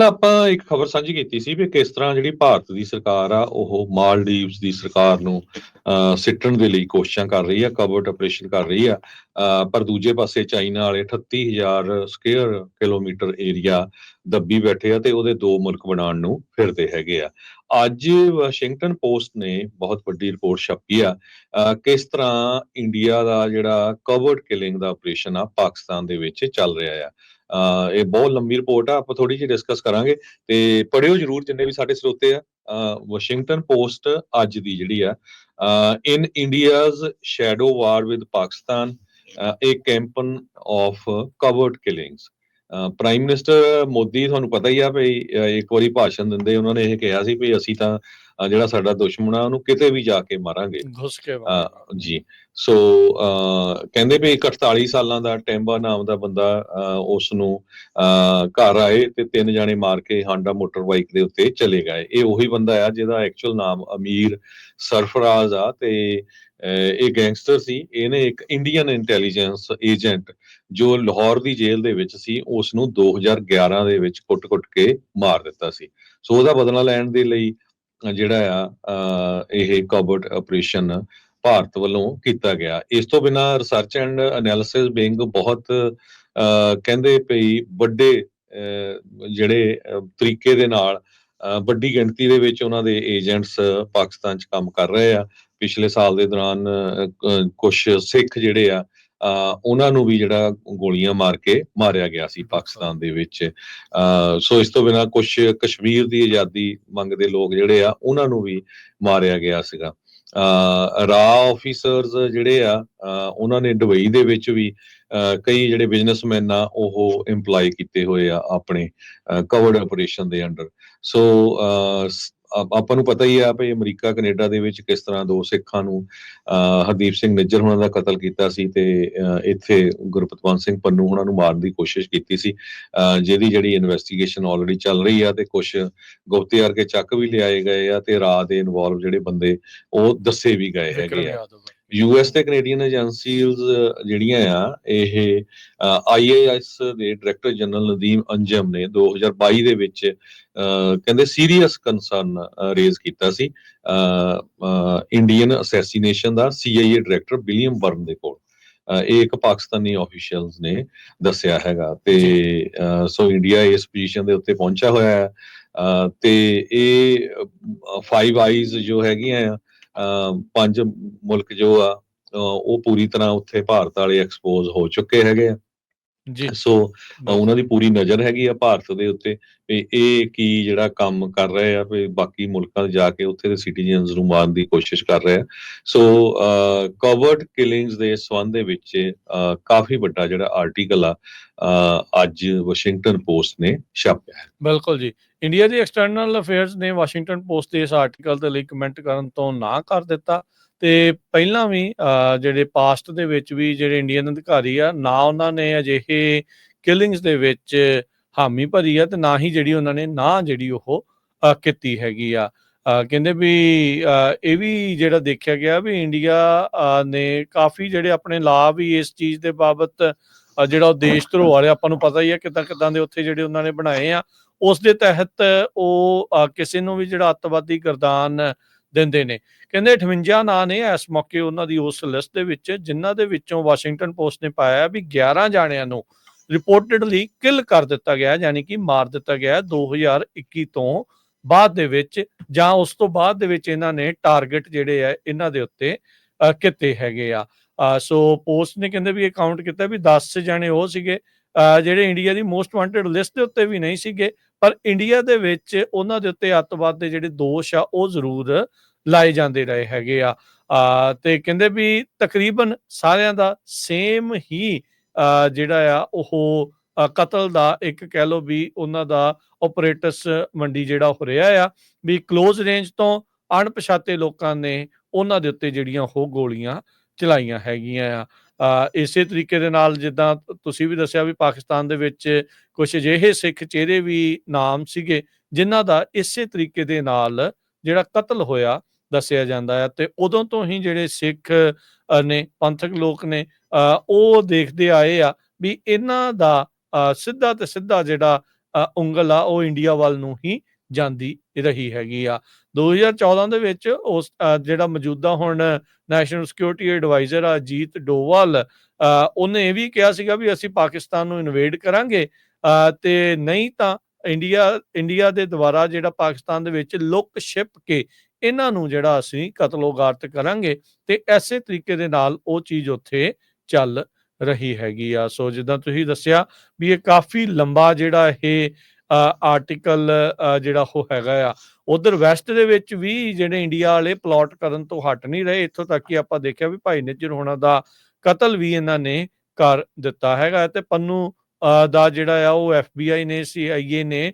ਕੱਲ ਆਪਾਂ ਇੱਕ ਖਬਰ ਸਾਂਝੀ ਕੀਤੀ ਸੀ ਵੀ ਕਿਸ ਤਰ੍ਹਾਂ ਜਿਹੜੀ ਭਾਰਤ ਦੀ ਸਰਕਾਰ ਆ, ਉਹ ਮਾਲਦੀਵਸ ਦੀ ਸਰਕਾਰ ਨੂੰ ਸਿੱਟਣ ਦੇ ਲਈ ਕੋਸ਼ਿਸ਼ਾਂ ਕਰ ਰਹੀ ਆ ਕਵਰਟ ਆਪਰੇਸ਼ਨ ਕਰ ਰਹੀ ਆ। ਪਰ ਦੂਜੇ ਪਾਸੇ ਚਾਈਨਾ ਵਾਲੇ 38000 ਸਕੁਅਰ ਕਿਲੋਮੀਟਰ ਏਰੀਆ ਦੱਬੀ ਬੈਠੇ ਆ ਤੇ ਉਹਦੇ ਦੋ ਮੁਲਕ ਬਣਾਉਣ ਨੂੰ ਫਿਰਦੇ ਹੈਗੇ ਆ। ਅੱਜ ਵਾਸ਼ਿੰਗਟਨ ਪੋਸਟ ਨੇ ਬਹੁਤ ਵੱਡੀ ਰਿਪੋਰਟ ਛਾਪੀ ਆ ਕਿਸ ਤਰ੍ਹਾਂ ਇੰਡੀਆ ਦਾ ਜਿਹੜਾ ਕਵਰਟ ਕਿਲਿੰਗ ਦਾ ਆਪਰੇਸ਼ਨ ਆ, ਪਾਕਿਸਤਾਨ ਦੇ ਵਿੱਚ ਚੱਲ ਰਿਹਾ ਆ। ਇਹ ਬਹੁਤ ਲੰਬੀ ਰਿਪੋਰਟ ਆ, ਆਪਾਂ ਥੋੜੀ ਜਿਹੀ ਡਿਸਕਸ ਕਰਾਂਗੇ ਤੇ ਪੜਿਓ ਜਰੂਰ ਜਿੰਨੇ ਵੀ ਸਾਡੇ ਸਰੋਤੇ ਆ ਵਾਸ਼ਿੰਗਟਨ ਪੋਸਟ ਅੱਜ ਦੀ ਜਿਹੜੀ ਆ in India's shadow war with Pakistan a campaign of covert killings prime minister Modi ਤੁਹਾਨੂੰ ਪਤਾ ਹੀ ਆ ਵੀ ਇੱਕ ਵਾਰੀ ਭਾਸ਼ਣ ਦਿੰਦੇ ਉਹਨਾਂ ਨੇ ਇਹ ਕਿਹਾ ਸੀ ਵੀ ਅਸੀਂ ਤਾਂ ਜਿਹੜਾ ਸਾਡਾ ਦੁਸ਼ਮਣ ਆ ਉਹਨੂੰ ਕਿਤੇ ਵੀ ਜਾ ਕੇ ਮਾਰਾਂਗੇ। ਘੁਸ ਕੇ ਜੀ। ਸੋ ਕਹਿੰਦੇ ਵੀ ਇੱਕ 48 ਸਾਲਾਂ ਦਾ ਟੈਂਬਾ ਨਾਮ ਦਾ ਬੰਦਾ ਉਸ ਨੂੰ ਘਰ ਆਏ ਤੇ ਤਿੰਨ ਜਾਣੇ ਮਾਰ ਕੇ ਹਾਂਡਾ ਮੋਟਰ ਬਾਈਕ ਦੇ ਉੱਤੇ ਚਲੇ ਗਏ। ਇਹ ਉਹੀ ਬੰਦਾ ਆ ਜਿਹਦਾ ਐਕਚੁਅਲ ਨਾਮ ਅਮੀਰ ਸਰਫਰਾਜ਼ ਆ ਤੇ ਇਹ ਗੈਂਗਸਟਰ ਸੀ। ਇਹਨੇ ਇੱਕ ਇੰਡੀਅਨ ਇੰਟੈਲੀਜੈਂਸ ਏਜੰਟ ਜੋ ਲਾਹੌਰ ਦੀ ਜੇਲ੍ਹ ਦੇ ਵਿੱਚ ਸੀ ਉਸ ਨੂੰ 2011 ਦੇ ਵਿੱਚ ਕੁੱਟ-ਕੁੱਟ ਕੇ ਮਾਰ ਦਿੱਤਾ ਸੀ। ਸੋ ਉਹਦਾ ਬਦਲਾ ਲੈਣ ਦੇ ਲਈ ਜਿਹੜਾ ਆ ਇਹ ਕਵਰਟ ਆਪਰੇਸ਼ਨ ਭਾਰਤ ਵੱਲੋਂ ਕੀਤਾ ਗਿਆ। ਇਸ ਤੋਂ ਬਿਨਾ ਰਿਸਰਚ ਐਂਡ ਐਨਾਲਿਸਿਸ ਵਿੰਗ ਬਹੁਤ ਅਹ, ਕਹਿੰਦੇ ਪਈ ਵੱਡੇ ਅਹ, ਜਿਹੜੇ ਤਰੀਕੇ ਦੇ ਨਾਲ ਅਹ, ਵੱਡੀ ਗਿਣਤੀ ਦੇ ਵਿੱਚ ਉਹਨਾਂ ਦੇ ਏਜੰਟਸ ਪਾਕਿਸਤਾਨ 'ਚ ਕੰਮ ਕਰ ਰਹੇ ਆ। ਪਿਛਲੇ ਸਾਲ ਦੇ ਦੌਰਾਨ ਕੁਝ ਸਿੱਖ ਜਿਹੜੇ ਆ ਉਹਨਾਂ ਨੂੰ ਵੀ ਜਿਹੜਾ ਗੋਲੀਆਂ ਮਾਰ ਕੇ ਮਾਰਿਆ ਗਿਆ ਸੀ ਪਾਕਿਸਤਾਨ ਦੇ ਵਿੱਚ। ਸੋ ਇਸ ਤੋਂ ਬਿਨਾ ਕੁਝ ਕਸ਼ਮੀਰ ਦੀ ਆਜ਼ਾਦੀ ਮੰਗਦੇ ਲੋਕ ਜਿਹੜੇ ਆ ਉਹਨਾਂ ਨੂੰ ਵੀ ਮਾਰਿਆ ਗਿਆ ਸੀਗਾ। ਰਾ ਆਫੀਸਰਸ ਜਿਹੜੇ ਆ ਉਹਨਾਂ ਨੇ ਦੁਬਈ ਦੇ ਵਿੱਚ ਵੀ ਕਈ ਜਿਹੜੇ ਬਿਜ਼ਨਸਮੈਨ ਆ ਉਹ EMPLOY ਕੀਤੇ ਹੋਏ ਆ ਆਪਣੇ ਕਵਰਡ ਆਪਰੇਸ਼ਨ ਦੇ ਅੰਡਰ। ਸ- ਆਪ- ਨੂੰ ਪਤਾ ਹੀ ਆ ਵੀ ਅਮਰੀਕਾ ਕੈਨੇਡਾ ਦੇ ਵਿੱਚ ਕਿਸ ਤਰ੍ਹਾਂ ਦੋ ਸਿੱਖਾਂ ਨੂੰ ਹਰਦੀਪ ਸਿੰਘ ਨਿੱਜਰ ਉਹਨਾਂ ਦਾ ਕਤਲ ਕੀਤਾ ਸੀ ਤੇ ਇੱਥੇ ਗੁਰਪਤਵੰਤ ਸਿੰਘ ਪੰਨੂ ਉਹਨਾਂ ਨੂੰ ਮਾਰਨ ਦੀ ਕੋਸ਼ਿਸ਼ ਕੀਤੀ ਸੀ। ਜਿਹਦੀ ਜਿਹੜੀ ਇਨਵੈਸਟੀਗੇਸ਼ਨ ਆਲਰੇਡੀ ਚੱਲ ਰਹੀ ਆ ਤੇ ਕੁਝ ਗੁਪਤਿਆਰ ਕੇ ਚੱਕ ਵੀ ਲਿਆਏ ਗਏ ਆ ਤੇ ਰਾਹ ਦੇ ਇਨਵੋਲਵ ਜਿਹੜੇ ਬੰਦੇ ਉਹ ਦੱਸੇ ਵੀ ਗਏ ਹੈਗੇ ਆ। ਯੂਐਸ ਤੇ ਕੈਨੇਡੀਅਨ ਏਜੰਸੀਜ਼ ਜਿਹੜੀਆਂ ਆ ਇਹ ਆਈਏਐਸ ਦੇ ਡਾਇਰੈਕਟਰ ਜਨਰਲ ਨਦੀਮ ਅੰਜਮ ਨੇ 2022 ਦੇ ਵਿੱਚ ਕਹਿੰਦੇ ਸੀਰੀਅਸ ਕੰਸਰਨ ਰੇਜ਼ ਕੀਤਾ ਸੀ। ਇੰਡੀਅਨ ਅਸੈਸੀਨੇਸ਼ਨ ਦਾ ਸੀਆਈਏ ਡਾਇਰੈਕਟਰ ਵਿਲੀਅਮ ਬਰਨ ਦੇ ਕੋਲ। ਇਹ ਇੱਕ ਪਾਕਿਸਤਾਨੀ ਆਫੀਸ਼ੀਅਲਸ ਨੇ ਦੱਸਿਆ ਹੈਗਾ ਤੇ ਸੋ ਇੰਡੀਆ ਇਸ ਪੋਜੀਸ਼ਨ ਦੇ ਉੱਤੇ ਪਹੁੰਚਿਆ ਹੋਇਆ ਹੈ। ਤੇ ਇਹ ਫਾਈਵ ਆਈਜ਼ ਜੋ ਹੈਗੀਆਂ ਆ ਪੰਜ ਮੁਲਕ ਜੋ ਆ ਉਹ ਪੂਰੀ ਤਰ੍ਹਾਂ ਉੱਥੇ ਭਾਰਤ ਵਾਲੇ ਐਕਸਪੋਜ਼ ਹੋ ਚੁੱਕੇ ਹੈਗੇ ਆ। ਜੀ। ਸੋ ਉਹਨਾਂ ਦੀ ਪੂਰੀ ਨਜ਼ਰ ਹੈਗੀ ਆ ਭਾਰਤ ਦੇ ਉੱਤੇ ਵੀ ਇਹ ਕੀ ਜਿਹੜਾ ਕੰਮ ਕਰ ਰਹੇ ਆ ਵੀ ਬਾਕੀ ਮੁਲਕਾਂ 'ਚ ਜਾ ਕੇ ਉੱਥੇ ਦੇ ਸਿਟੀਜ਼ਨਸ ਨੂੰ ਮਾਰਨ ਦੀ ਕੋਸ਼ਿਸ਼ ਕਰ ਰਹੇ ਆ। ਸੋ ਕਵਰਡ ਕਿਲਿੰਗਸ ਦੇ ਸੰਬੰਧ ਦੇ ਵਿੱਚ ਕਾਫੀ ਵੱਡਾ ਜਿਹੜਾ ਆਰਟੀਕਲ ਆ ਅੱਜ ਵਾਸ਼ਿੰਗਟਨ ਪੋਸਟ ਨੇ ਛਾਪਿਆ ਹੈ। ਬਿਲਕੁਲ ਜੀ। ਇੰਡੀਆ ਦੀ ਐਕਸਟਰਨਲ ਅਫੇਅਰਸ ਨੇ ਵਾਸ਼ਿੰਗਟਨ ਪੋਸਟ ਦੇ ਇਸ ਆਰਟੀਕਲ ਦੇ ਲਈ ਕਮੈਂਟ ਕਰਨ ਤੋਂ ਨਾ ਕਰ ਦਿੱਤਾ। ਤੇ ਪਹਿਲਾਂ ਵੀ ਅਹ, ਜਿਹੜੇ ਪਾਸਟ ਦੇ ਵਿੱਚ ਵੀ ਜਿਹੜੇ ਇੰਡੀਅਨ ਅਧਿਕਾਰੀ ਆ ਨਾ ਉਹਨਾਂ ਨੇ ਅਜਿਹੇ ਕਿਲਿੰਗਸ ਦੇ ਵਿੱਚ ਹਾਮੀ ਭਰੀ ਆ ਤੇ ਨਾ ਹੀ ਜਿਹੜੀ ਉਹਨਾਂ ਨੇ ਨਾ ਜਿਹੜੀ ਉਹ ਕੀਤੀ ਹੈਗੀ ਆ। ਕਹਿੰਦੇ ਵੀ ਇਹ ਵੀ ਜਿਹੜਾ ਦੇਖਿਆ ਗਿਆ ਵੀ ਇੰਡੀਆ ਨੇ ਕਾਫੀ ਜਿਹੜੇ ਆਪਣੇ ਲਾਭ ਵੀ ਇਸ ਚੀਜ਼ ਦੇ ਬਾਬਤ ਜਿਹੜਾ ਉਹ ਦੇਸ਼ ਧਰੋਹਰ ਆ ਆਪਾਂ ਨੂੰ ਪਤਾ ਹੀ ਆ ਕਿਦਾਂ ਕਿਦਾਂ ਦੇ ਉੱਥੇ ਜਿਹੜੇ ਉਹਨਾਂ ਨੇ ਬਣਾਏ ਆ। ਉਸ ਦੇ ਤਹਿਤ ਉਹ ਕਿਸੇ ਨੂੰ ਵੀ ਜਿਹੜਾ ਅੱਤਵਾਦੀ ਗਰਦਾਨ ਦਿੰਦੇ ਨੇ। ਕਹਿੰਦੇ 58 ਨਾਂ ਨੇ ਇਸ ਮੌਕੇ ਉਹਨਾਂ ਦੀ ਉਸ ਲਿਸਟ ਦੇ ਵਿੱਚ ਜਿਨ੍ਹਾਂ ਦੇ ਵਿੱਚੋਂ ਵਾਸ਼ਿੰਗਟਨ ਪੋਸਟ ਨੇ ਪਾਇਆ ਵੀ 11 ਜਾਣਿਆਂ ਨੂੰ ਰਿਪੋਰਟਡਲੀ ਕਿਲ ਕਰ ਦਿੱਤਾ ਗਿਆ ਯਾਨੀ ਕਿ ਮਾਰ ਦਿੱਤਾ ਗਿਆ 2021 ਤੋਂ ਬਾਅਦ ਦੇ ਵਿੱਚ ਜਾਂ ਉਸ ਤੋਂ ਬਾਅਦ ਦੇ ਵਿੱਚ ਇਹਨਾਂ ਨੇ ਟਾਰਗੇਟ ਜਿਹੜੇ ਆ ਇਹਨਾਂ ਦੇ ਉੱਤੇ ਅ, ਕੀਤੇ ਹੈਗੇ ਆ। ਸੋ ਪੋਸਟ ਨੇ ਕਹਿੰਦੇ ਵੀ ਇਹ ਕਾਊਂਟ ਕੀਤਾ ਵੀ 10 ਜਣੇ ਉਹ ਸੀਗੇ ਅ, ਜਿਹੜੇ ਇੰਡੀਆ ਦੀ ਮੋਸਟ ਵਾਂਟਡ ਲਿਸਟ ਦੇ ਉੱਤੇ ਵੀ ਨਹੀਂ ਸੀਗੇ। ਪਰ ਇੰਡੀਆ ਦੇ ਵਿੱਚ ਉਹਨਾਂ ਦੇ ਉੱਤੇ ਅੱਤਵਾਦ ਦੇ ਜਿਹੜੇ ਦੋਸ਼ ਆ ਉਹ ਜ਼ਰੂਰ ਲਾਏ ਜਾਂਦੇ ਰਹੇ ਹੈਗੇ ਆ। ਤੇ ਕਹਿੰਦੇ ਵੀ ਤਕਰੀਬਨ ਸਾਰਿਆਂ ਦਾ ਸੇਮ ਹੀ ਅ, ਜਿਹੜਾ ਆ ਉਹ ਕਤਲ ਦਾ ਇੱਕ ਕਹਿ ਲੋ ਵੀ ਉਹਨਾਂ ਦਾ ਆਪਰੇਟਸ ਮੰਡੀ ਜਿਹੜਾ ਹੋ ਰਿਹਾ ਆ ਵੀ ক্লোਜ਼ ਰੇਂਜ ਤੋਂ ਅਣਪਛਾਤੇ ਲੋਕਾਂ ਨੇ ਉਹਨਾਂ ਦੇ ਉੱਤੇ ਜਿਹੜੀਆਂ ਉਹ ਗੋਲੀਆਂ ਚਲਾਈਆਂ ਹੈਗੀਆਂ ਆ। ਇਸੇ ਤਰੀਕੇ ਦੇ ਨਾਲ ਜਿੱਦਾਂ ਤੁਸੀਂ ਵੀ ਦੱਸਿਆ ਵੀ ਪਾਕਿਸਤਾਨ ਦੇ ਵਿੱਚ ਕੁਝ ਅਜਿਹੇ ਸਿੱਖ ਚਿਹਰੇ ਵੀ ਨਾਮ ਸੀਗੇ, ਜਿਨ੍ਹਾਂ ਦਾ ਇਸੇ ਤਰੀਕੇ ਦੇ ਨਾਲ ਜਿਹੜਾ ਕਤਲ ਹੋਇਆ ਦੱਸਿਆ ਜਾਂਦਾ ਹੈ ਤੇ ਉਦੋਂ ਤੋਂ ਹੀ ਜਿਹੜੇ ਸਿੱਖ ਨੇ, ਪੰਥਕ ਲੋਕ ਨੇ ਉਹ ਦੇਖਦੇ ਆਏ ਆ ਵੀ ਇਹਨਾਂ ਦਾ ਸਿੱਧਾ ਤੇ ਸਿੱਧਾ ਜਿਹੜਾ ਉਂਗਲ ਆ ਉਹ ਇੰਡੀਆ ਵੱਲ ਨੂੰ ਹੀ ਜਾਂਦੀ ਰਹੀ ਹੈਗੀ ਆ। 2014 ਦੇ ਵਿੱਚ ਉਸ ਜਿਹੜਾ ਮੌਜੂਦਾ ਹੁਣ ਨੈਸ਼ਨਲ ਸਿਕਿਉਰਿਟੀ ਐਡਵਾਈਜ਼ਰ ਆ ਅਜੀਤ ਡੋਵਾਲ ਉਹਨੇ ਇਹ ਵੀ ਕਿਹਾ ਸੀਗਾ ਵੀ ਅਸੀਂ ਪਾਕਿਸਤਾਨ ਨੂੰ ਇਨਵੇਡ ਕਰਾਂਗੇ ਤੇ ਨਹੀਂ ਤਾਂ ਇੰਡੀਆ ਇੰਡੀਆ ਦੇ ਦੁਆਰਾ ਜਿਹੜਾ ਪਾਕਿਸਤਾਨ ਦੇ ਵਿੱਚ ਲੁੱਕ ਛਿਪ ਕੇ ਇਹਨਾਂ ਨੂੰ ਜਿਹੜਾ ਅਸੀਂ ਕਤਲੋਗਾਰਤ ਕਰਾਂਗੇ ਤੇ ਐਸੇ ਤਰੀਕੇ ਦੇ ਨਾਲ ਉਹ ਚੀਜ਼ ਉੱਥੇ ਚੱਲ ਰਹੀ ਹੈਗੀ ਆ। ਸੋ ਜਿੱਦਾਂ ਤੁਸੀਂ ਦੱਸਿਆ ਵੀ ਇਹ ਕਾਫੀ ਲੰਬਾ ਜਿਹੜਾ ਇਹ ਆਰਟੀਕਲ ਜਿਹੜਾ ਉਹ ਹੈਗਾ ਆ। ਉਧਰ ਵੈਸਟ ਦੇ ਵਿੱਚ ਵੀ ਜਿਹੜੇ ਇੰਡੀਆ ਵਾਲੇ ਪਲਾਟ ਕਰਨ ਤੋਂ ਹਟ ਨਹੀਂ ਰਹੇ ਇੱਥੋਂ ਤੱਕ ਕਿ ਆਪਾਂ ਦੇਖਿਆ ਵੀ ਭਾਈ ਨਿੱਜਰ ਹੋਣਾ ਦਾ ਕਤਲ ਵੀ ਇਹਨਾਂ ਨੇ ਕਰ ਦਿੱਤਾ ਹੈਗਾ। ਤੇ ਪੰਨੂ ਦਾ ਜਿਹੜਾ ਆ ਉਹ ਐਫਬੀਆਈ ਨੇ ਸੀਆਈਏ ਨੇ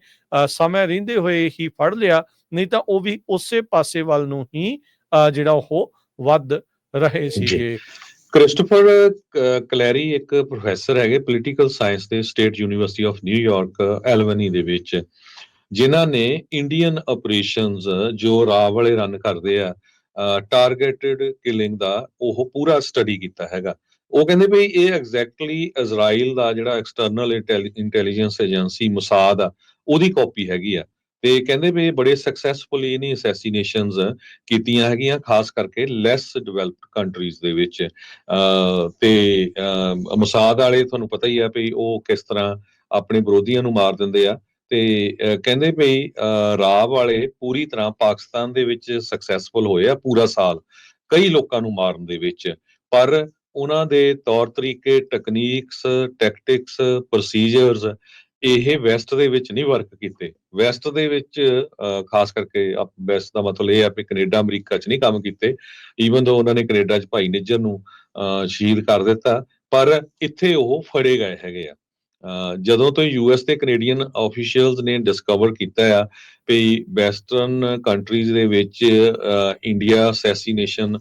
ਸਮੇਂ ਰਹਿੰਦੇ ਹੋਏ ਹੀ ਫੜ ਲਿਆ। ਨਹੀਂ ਤਾਂ ਉਹ ਵੀ ਉਸੇ ਪਾਸੇ ਵੱਲ ਨੂੰ ਹੀ ਜਿਹੜਾ ਉਹ ਵੱਧ ਰਹੇ। ਸੀਗੇ। ਕ੍ਰਿਸਟੋਫਰ ਕ- ਕਲੈਰੀ ਇੱਕ ਪ੍ਰੋਫੈਸਰ ਹੈਗੇ ਪੋਲੀਟੀਕਲ ਸਾਇੰਸ ਦੇ State University of New York Albany ਦੇ ਵਿੱਚ, ਜਿਨ੍ਹਾਂ ਨੇ ਇੰਡੀਅਨ ਆਪਰੇਸ਼ਨਸ ਜੋ ਰਾਹ ਵਾਲੇ ਰਨ ਕਰਦੇ ਆ ਟਾਰਗੇਟਡ ਕਿਲਿੰਗ ਦਾ ਉਹ ਪੂਰਾ ਸਟੱਡੀ ਕੀਤਾ ਹੈਗਾ। ਉਹ ਕਹਿੰਦੇ ਵੀ ਇਹ ਐਗਜ਼ੈਕਟਲੀ ਇਜ਼ਰਾਈਲ ਦਾ ਜਿਹੜਾ ਐਕਸਟਰਨਲ ਇੰਟੈਲੀਜੈਂਸ ਏਜੰਸੀ ਮੁਸਾਦ ਆ, ਉਹਦੀ ਕਾਪੀ ਹੈਗੀ ਆ। ਤੇ ਕਹਿੰਦੇ ਵੀ ਬੜੇ ਸਕਸੈਸਫੁਲੀ ਇਹਨੀ ਅਸੈਸੀਨੇਸ਼ਨਸ ਕੀਤੀਆਂ ਹੈਗੀਆਂ, ਖਾਸ ਕਰਕੇ ਲੈਸ ਡਿਵੈਲਪਡ ਕੰਟਰੀਜ਼ ਦੇ ਵਿੱਚ। ਤੇ, ਅਹ ਵਾਲੇ ਤੁਹਾਨੂੰ ਪਤਾ ਹੀ ਆ ਵੀ ਉਹ ਕਿਸ ਤਰ੍ਹਾਂ ਆਪਣੇ ਵਿਰੋਧੀਆਂ ਨੂੰ ਮਾਰ ਦਿੰਦੇ ਆ। ਤੇ, ਅਹ ਕਹਿੰਦੇ ਵੀ, ਅਹ ਰਾਵ ਵਾਲੇ ਪੂਰੀ ਤਰ੍ਹਾਂ ਪਾਕਿਸਤਾਨ ਦੇ ਵਿੱਚ ਸਕਸੈਸਫੁਲ ਹੋਏ ਆ ਪੂਰਾ ਸਾਲ, ਕਈ ਲੋਕਾਂ ਨੂੰ ਮਾਰਨ ਦੇ ਵਿੱਚ। ਪਰ ਉਹਨਾਂ ਦੇ ਤੌਰ ਤਰੀਕੇ ਟੈਕਨੀਕਸ ਟੈਕਟਿਕਸ ਪ੍ਰੋਸੀਜਰਸ ਇਹ ਵੈਸਟ ਦੇ ਵਿੱਚ ਨਹੀਂ ਵਰਕ ਕੀਤੇ। ਵੈਸਟ ਦੇ ਵਿੱਚ ਖਾਸ ਕਰਕੇ ਵੈਸਟ ਦਾ ਮਤਲਬ ਇਹ ਆ ਕਿ ਕੈਨੇਡਾ, ਅਮਰੀਕਾ 'ਚ ਨਹੀਂ ਕੰਮ ਕੀਤੇ। ਈਵਨ ਦੋ ਉਹਨਾਂ ਨੇ ਕੈਨੇਡਾ 'ਚ ਭਾਈ ਨਿੱਜਰ ਨੂੰ ਸ਼ਹੀਦ ਕਰ ਦਿੱਤਾ, ਪਰ ਇੱਥੇ ਉਹ ਫੜੇ ਗਏ ਹੈਗੇ ਆ। ਜਦੋਂ ਤੋਂ ਯੂਐਸ ਤੇ ਕੈਨੇਡੀਅਨ ਆਫੀਸ਼ੀਅਲਸ ਨੇ ਡਿਸਕਵਰ ਕੀਤਾ ਆ ਵੀ ਵੈਸਟਰਨ ਕੰਟਰੀਜ਼ ਦੇ ਵਿੱਚ ਇੰਡੀਆ ਅਸੈਸੀਨੇਸ਼ਨ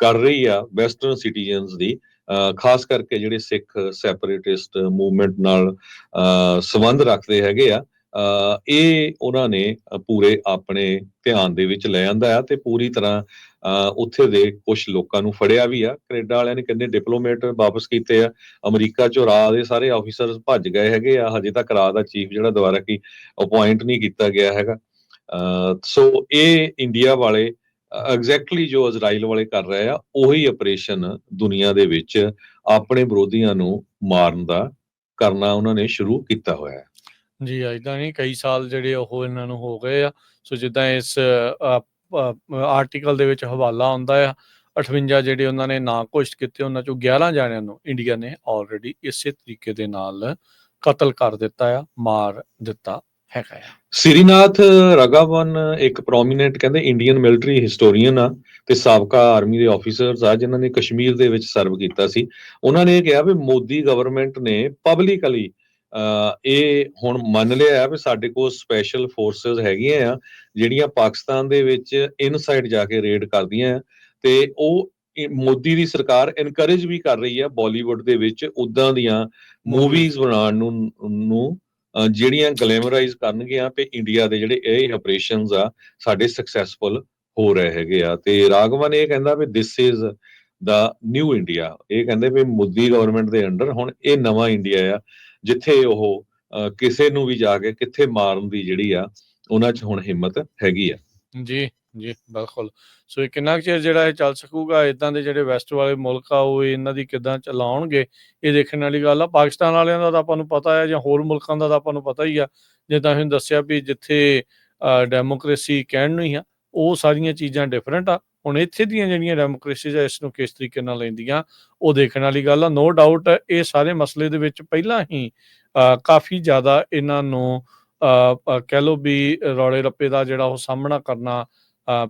ਕਰ ਰਹੀ ਆ ਵੈਸਟਰਨ ਸਿਟੀਜ਼ਨਸ ਦੀ ਖਾਸ ਕਰਕੇ ਜਿਹੜੇ ਸਿੱਖ ਸੈਪਰੇਟਿਸਟ ਮੂਵਮੈਂਟ ਨਾਲ ਅਹ, ਸੰਬੰਧ ਰੱਖਦੇ ਹੈਗੇ ਆ ਇਹ ਉਹਨਾਂ ਨੇ ਪੂਰੇ ਆਪਣੇ ਧਿਆਨ ਦੇ ਵਿੱਚ ਲੈ ਆਂਦਾ ਆ ਤੇ ਪੂਰੀ ਤਰ੍ਹਾਂ ਅਹ, ਉੱਥੇ ਦੇ ਕੁਝ ਲੋਕਾਂ ਨੂੰ ਫੜਿਆ ਵੀ ਆ। ਕੈਨੇਡਾ ਵਾਲਿਆਂ ਨੇ ਕਹਿੰਦੇ ਡਿਪਲੋਮੇਟ ਵਾਪਸ ਕੀਤੇ ਆ। ਅਮਰੀਕਾ ਚੋਂ ਰਾਹ ਦੇ ਸਾਰੇ ਆਫੀਸਰ ਭੱਜ ਗਏ ਹੈਗੇ ਆ। ਹਜੇ ਤੱਕ ਰਾਹ ਦਾ ਚੀਫ ਜਿਹੜਾ ਦੁਬਾਰਾ ਕੀ ਅਪਾਇੰਟ ਨਹੀਂ ਕੀਤਾ ਗਿਆ ਹੈਗਾ। ਅਹ, ਸੋ ਇਹ ਇੰਡੀਆ ਵਾਲੇ ਐਗਜ਼ੈਕਟਲੀ ਜੋ ਇਜ਼ਰਾਈਲ ਵਾਲੇ ਕਰ ਰਹੇ ਆ, ਉਹੀ ਆਪਰੇਸ਼ਨ ਦੁਨੀਆ ਦੇ ਵਿੱਚ ਆਪਣੇ ਵਿਰੋਧੀਆਂ ਨੂੰ ਮਾਰਨ ਦਾ ਕਰਨਾ ਉਹਨਾਂ ਨੇ ਸ਼ੁਰੂ ਕੀਤਾ ਹੋਇਆ ਹੈ। ਜੀ ਇਦਾਂ ਨਹੀਂ, ਕਈ ਸਾਲ ਜਿਹੜੇ ਉਹ ਇਹਨਾਂ ਨੂੰ ਹੋ ਗਏ ਆ। ਸੋ ਜਿੱਦਾਂ ਇਸ ਆਰਟੀਕਲ ਦੇ ਵਿੱਚ ਹਵਾਲਾ ਆਉਂਦਾ ਆ 58 ਜਿਹੜੇ ਉਹਨਾਂ ਨੇ ਨਾ ਘੋਸ਼ਿਤ ਕੀਤੇ, ਉਹਨਾਂ ਚੋਂ 11 ਜਾਣਿਆਂ ਨੂੰ ਇੰਡੀਆ ਨੇ ਆਲਰੇਡੀ ਇਸੇ ਤਰੀਕੇ ਦੇ ਨਾਲ ਕਤਲ ਕਰ ਦਿੱਤਾ ਆ, ਮਾਰ ਦਿੱਤਾ ਹੈਗਾ ਆ। ਸਿਰੀਨਾਥ ਰਗਾਵਨ ਇੱਕ ਪ੍ਰੋਮੀਨੈਂਟ ਕਹਿੰਦੇ ਇੰਡੀਅਨ ਮਿਲਟਰੀ ਹਿਸਟੋਰੀਅਨ ਆ ਤੇ ਸਾਬਕਾ ਆਰਮੀ ਦੇ ਆਫੀਸਰਸ ਆ ਜਿਨ੍ਹਾਂ ਨੇ ਕਸ਼ਮੀਰ ਦੇ ਵਿੱਚ ਸਰਵ ਕੀਤਾ ਸੀ। ਉਹਨਾਂ ਨੇ ਇਹ ਕਿਹਾ ਵੀ ਮੋਦੀ ਗਵਰਨਮੈਂਟ ਨੇ ਪਬਲਿਕਲੀ ਇਹ ਹੁਣ ਮੰਨ ਲਿਆ ਵੀ ਸਾਡੇ ਕੋਲ ਸਪੈਸ਼ਲ ਫੋਰਸਸ ਹੈਗੀਆਂ ਆ ਜਿਹੜੀਆਂ ਪਾਕਿਸਤਾਨ ਦੇ ਵਿੱਚ ਇਨਸਾਈਡ ਜਾ ਕੇ ਰੇਡ ਕਰਦੀਆਂ ਆ। ਤੇ ਉਹ ਮੋਦੀ ਦੀ ਸਰਕਾਰ ਇਨਕਰੇਜ ਵੀ ਕਰ ਰਹੀ ਆ ਬਾਲੀਵੁੱਡ ਦੇ ਵਿੱਚ ਉਦਾਂ ਦੀਆਂ ਮੂਵੀਜ਼ ਬਣਾਉਣ ਨੂੰ ਜਿਹੜੀਆਂ ਗਲੈਮਰਾਈਜ਼ ਕਰਨਗੀਆਂ ਤੇ ਇੰਡੀਆ ਦੇ ਜਿਹੜੇ ਇਹ ਆਪਰੇਸ਼ਨਸ ਆ, ਸਾਡੇ ਸਕਸੈਸਫੁਲ ਹੋ ਰਹੇ ਹੈਗੇ ਆ। ਤੇ ਰਾਗਵਨ ਇਹ ਕਹਿੰਦਾ ਵੀ this is the new India ਇਹ ਕਹਿੰਦੇ ਵੀ ਮੋਦੀ ਗਵਰਨਮੈਂਟ ਦੇ ਅੰਡਰ ਹੁਣ ਇਹ ਨਵਾਂ ਇੰਡੀਆ ਆ, ਜਿੱਥੇ ਉਹ ਕਿਸੇ ਨੂੰ ਵੀ ਜਾ ਕੇ ਕਿੱਥੇ ਮਾਰਨ ਦੀ ਜਿਹੜੀ ਆ, ਉਹਨਾਂ 'ਚ ਹੁਣ ਹਿੰਮਤ ਹੈਗੀ ਆ। ਜੀ। ਜੀ ਬਿਲਕੁਲ। ਸੋ ਇਹ ਕਿੰਨਾ ਕੁ ਚਿਰ ਜਿਹੜਾ ਇਹ ਚੱਲ ਸਕੂਗਾ? ਇਦਾਂ ਦੇ ਜਿਹੜੇ ਵੈਸਟ ਵਾਲੇ ਮੁਲਕ ਆ ਉਹ ਇਹਨਾਂ ਦੀ ਕਿਦਾਂ ਚਲਾਉਣਗੇ? ਇਹ ਦੇਖਣ ਵਾਲੀ ਗੱਲ ਆ। ਪਾਕਿਸਤਾਨ ਵਾਲਿਆਂ ਦਾ ਤਾਂ ਆਪਾਂ ਨੂੰ ਪਤਾ ਹੈ ਜਾਂ ਹੋਰ ਮੁਲਕਾਂ ਦਾ ਤਾਂ ਆਪਾਂ ਨੂੰ ਪਤਾ ਹੀ ਆ। ਜਿੱਦਾਂ ਤੁਸੀਂ ਦੱਸਿਆ ਵੀ ਜਿੱਥੇ ਡੈਮੋਕ੍ਰੇਸੀ ਕਹਿਣ ਨੂੰ ਹੀ ਆ ਉਹ ਸਾਰੀਆਂ ਚੀਜ਼ਾਂ ਡਿਫਰੈਂਟ ਆ। ਹੁਣ ਇੱਥੇ ਦੀਆਂ ਜਿਹੜੀਆਂ ਡੈਮੋਕ੍ਰੇਸੀਜ਼ ਆ ਇਸ ਨੂੰ ਕਿਸ ਤਰੀਕੇ ਨਾਲ ਲੈਂਦੀਆਂ ਉਹ ਦੇਖਣ ਵਾਲੀ ਗੱਲ ਆ। ਨੋ ਡਾਊਟ ਇਹ ਸਾਰੇ ਮਸਲੇ ਦੇ ਵਿੱਚ ਪਹਿਲਾਂ ਹੀ ਅ, ਕਾਫੀ ਜ਼ਿਆਦਾ ਇਹਨਾਂ ਨੂੰ ਅ, ਕਹਿ ਲਓ ਵੀ ਰੌਲੇ ਰੱਪੇ ਦਾ ਜਿਹੜਾ ਉਹ ਸਾਹਮਣਾ ਕਰਨਾ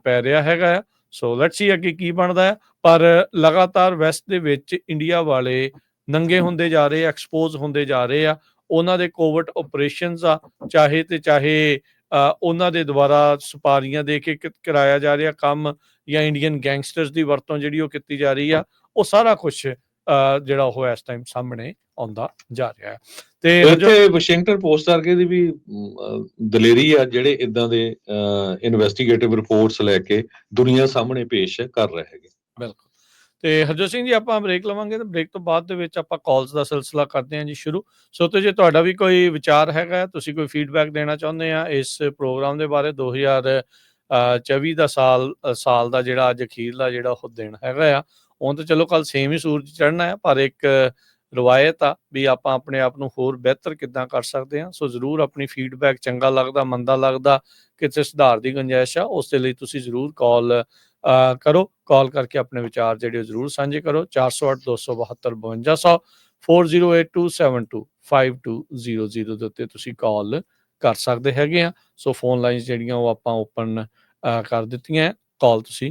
ਪੈ ਰਿਹਾ ਹੈਗਾ ਆ ਸੋ ਲੈਟਸ ਸੀ ਅੱਗੇ ਕੀ ਬਣਦਾ ਹੈ। ਪਰ ਲਗਾਤਾਰ ਵੈਸਟ ਦੇ ਵਿੱਚ ਇੰਡੀਆ ਵਾਲੇ ਨੰਗੇ ਹੁੰਦੇ ਜਾ ਰਹੇ ਐਕਸਪੋਜ਼ ਹੁੰਦੇ ਜਾ ਰਹੇ ਆ। ਉਹਨਾਂ ਦੇ ਕੋਵਰਟ ਆਪਰੇਸ਼ਨਸ ਆ, ਚਾਹੇ ਤੇ ਚਾਹੇ ਉਹਨਾਂ ਦੇ ਦੁਆਰਾ ਸੁਪਾਰੀਆਂ ਦੇ ਕੇ ਕ- ਕਰਾਇਆ ਜਾ ਰਿਹਾ ਕੰਮ ਜਾਂ ਇੰਡੀਅਨ ਗੈਂਗਸਟਰਸ ਦੀ ਵਰਤੋਂ ਜਿਹੜੀ ਉਹ ਕੀਤੀ ਜਾ ਰਹੀ ਆ, ਉਹ ਸਾਰਾ ਕੁਝ ਜਿਹੜਾ ਉਹ ਇਸ ਟਾਈਮ ਸਾਹਮਣੇ ਆਉਂਦਾ ਜਾ ਰਿਹਾ ਹੈ। ਤੇ ਇੱਥੇ ਵਾਸ਼ਿੰਗਟਨ ਪੋਸਟ ਵਰਗੇ ਦੀ ਵੀ ਦਲੇਰੀ ਆ ਜਿਹੜੇ ਇਦਾਂ ਦੇ ਇਨਵੈਸਟੀਗੇਟਿਵ ਰਿਪੋਰਟਸ ਲੈ ਕੇ ਦੁਨੀਆ ਸਾਹਮਣੇ ਪੇਸ਼ ਕਰ ਰਹੇ ਹੈਗੇ। ਬਿਲਕੁਲ। ਤੇ ਹਰਜੋਤ ਸਿੰਘ ਜੀ ਆਪਾਂ ਬ੍ਰੇਕ ਲਵਾਂਗੇ ਤੇ ਬ੍ਰੇਕ ਤੋਂ ਬਾਅਦ ਦੇ ਵਿੱਚ ਆਪਾਂ ਕਾਲਸ ਦਾ ਸਿਲਸਿਲਾ ਕਰਦੇ ਹਾਂ ਜੀ ਸ਼ੁਰੂ। ਸੋ ਤੇ ਜੇ ਤੁਹਾਡਾ ਵੀ ਕੋਈ ਵਿਚਾਰ ਹੈਗਾ ਤੁਸੀਂ ਕੋਈ ਫੀਡਬੈਕ ਦੇਣਾ ਚਾਹੁੰਦੇ ਆ ਇਸ ਪ੍ਰੋਗਰਾਮ ਦੇ ਬਾਰੇ 2024 ਦਾ ਸਾਲ ਸਾਲ ਦਾ ਜਿਹੜਾ ਅੱਜ ਅਖੀਰਲਾ ਜਿਹੜਾ ਉਹ ਦਿਨ ਹੈਗਾ ਆ ਉਹ ਤਾਂ ਚਲੋ ਕੱਲ ਸੇਮ ਹੀ ਸੂਰਜ ਚੜ੍ਹਨਾ ਹੈ ਪਰ ਇੱਕ ਰਵਾਇਤ ਆ ਵੀ ਆਪਾਂ ਆਪਣੇ ਆਪ ਨੂੰ ਹੋਰ ਬਿਹਤਰ ਕਿੱਦਾਂ ਕਰ ਸਕਦੇ ਹਾਂ। ਸੋ ਜ਼ਰੂਰ ਆਪਣੀ ਫੀਡਬੈਕ ਚੰਗਾ ਲੱਗਦਾ, ਮੰਦਾ ਲੱਗਦਾ ਕਿਤੇ ਸੁਧਾਰ ਦੀ ਗੁੰਜਾਇਸ਼ ਆ, ਉਸ ਦੇ ਲਈ ਤੁਸੀਂ ਜ਼ਰੂਰ ਕਾਲ ਕਰੋ। ਕਾਲ ਕਰਕੇ ਆਪਣੇ ਵਿਚਾਰ ਜਿਹੜੇ ਜ਼ਰੂਰ ਸਾਂਝੇ ਕਰੋ। 408 272 5200 4082725200 ਦੇ ਉੱਤੇ ਤੁਸੀਂ ਕਾਲ ਕਰ ਸਕਦੇ ਹੈਗੇ ਆ। ਸੋ ਫੋਨ ਲਾਈਨਸ ਜਿਹੜੀਆਂ ਉਹ ਆਪਾਂ ਓਪਨ ਕਰ ਦਿੱਤੀਆਂ ਕਾਲ ਤੁਸੀਂ